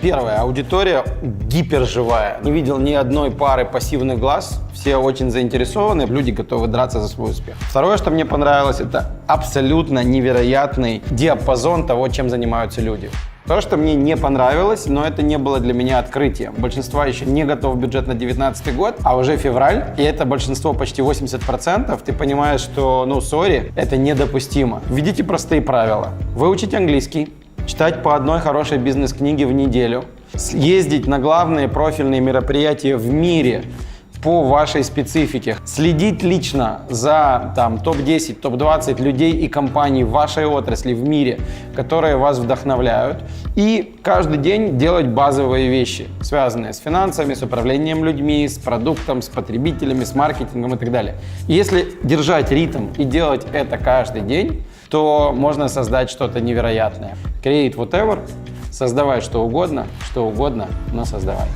Первое, аудитория гиперживая. Не видел ни одной пары пассивных глаз. Все очень заинтересованы, люди готовы драться за свой успех. Второе, что мне понравилось, это абсолютно невероятный диапазон того, чем занимаются люди. То, что мне не понравилось, но это не было для меня открытием. Большинство еще не готов бюджет на 2019 год, а уже февраль, и это большинство почти 80%, ты понимаешь, что, ну, сори, это недопустимо. Введите простые правила. Выучить английский, читать по одной хорошей бизнес-книге в неделю, ездить на главные профильные мероприятия в мире по вашей специфике, следить лично за там, топ-10, топ-20 людей и компаний в вашей отрасли, в мире, которые вас вдохновляют, и каждый день делать базовые вещи, связанные с финансами, с управлением людьми, с продуктом, с потребителями, с маркетингом и так далее. Если держать ритм и делать это каждый день, то можно создать что-то невероятное. Create whatever, создавай что угодно, что угодно, но создавай.